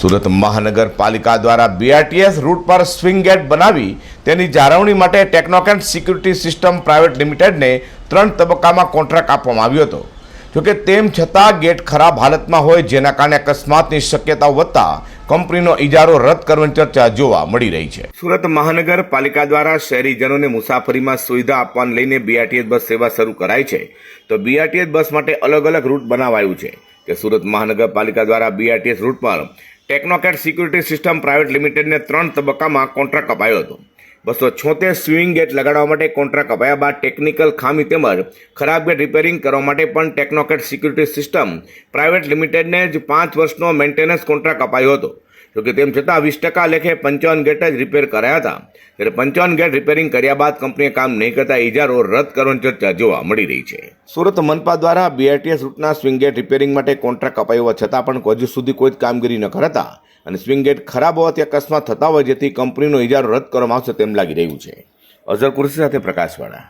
સુરત મહાનગરપાલિકા દ્વારા BRTS route પર સ્વિંગ ગેટ બનાવી તેની જાળવણી માટે ટેકનોકેન્ટ સિક્યુરિટી સિસ્ટમ પ્રાઇવેટ લિમિટેડને ત્રણ તબક્કામાં કોન્ટ્રાક્ટ આપવામાં આવ્યો હતો. જોકે તેમ છતાં ગેટ ખરાબ હાલતમાં હોય જેના કારણે અકસ્માતની શક્યતાઓ વધતા કંપનીનો ઇજારો રદ કરવાની ચર્ચા જોવા મળી રહી છે. સુરત મહાનગરપાલિકા દ્વારા શહેરીજનોને મુસાફરીમાં સુવિધા આપવાને લઈને બીઆરટીએસ બસ સેવા શરૂ કરાઈ છે. તો બીઆરટીએસ બસ માટે અલગ અલગ રૂટ બનાવાયું છે. કે સુરત મહાનગરપાલિકા દ્વારા બીઆરટીએસ રૂટ પર ટેકનોકેટ સિક્યુરિટી સિસ્ટમ પ્રાઇવેટ લિમિટેડને ત્રણ તબક્કામાં કોન્ટ્રાક્ટ અપાયો હતો. બસો છોતેર સ્વિંગ ગેટ લગાડવા માટે કોન્ટ્રાક્ટ અપાયા બાદ ટેકનિકલ ખામી તેમજ ખરાબ ગેટ રિપેરિંગ કરવા માટે પણ ટેકનોકેટ સિક્યુરિટી સિસ્ટમ પ્રાઇવેટ લિમિટેડને જ પાંચ વર્ષનો મેન્ટેનન્સ કોન્ટ્રાક્ટ અપાયો હતો. જોકે તેમ છતાં વીસ ટકા લેખે પંચાવન ગેટ જ રિપેર કરાયા હતા. ત્યારે પંચાવન ગેટ રિપેરિંગ કર્યા બાદ કંપનીએ કામ નહીં કરતા ઇજારો રદ કરવાની ચર્ચા જોવા મળી રહી છે. સુરત મનપા દ્વારા બીઆરટીએસ રૂટના સ્વિંગ ગેટ રિપેરિંગ માટે કોન્ટ્રાક્ટ અપાયો છતાં પણ હજુ સુધી કોઈ જ કામગીરી ન કરતા અને સ્વિંગ ગેટ ખરાબ હોવાથી અકસ્માત થતા હોય જેથી કંપનીનો ઇજારો રદ કરવામાં આવશે તેમ લાગી રહ્યું છે. અઝર કુર્સી સાથે પ્રકાશવાળા.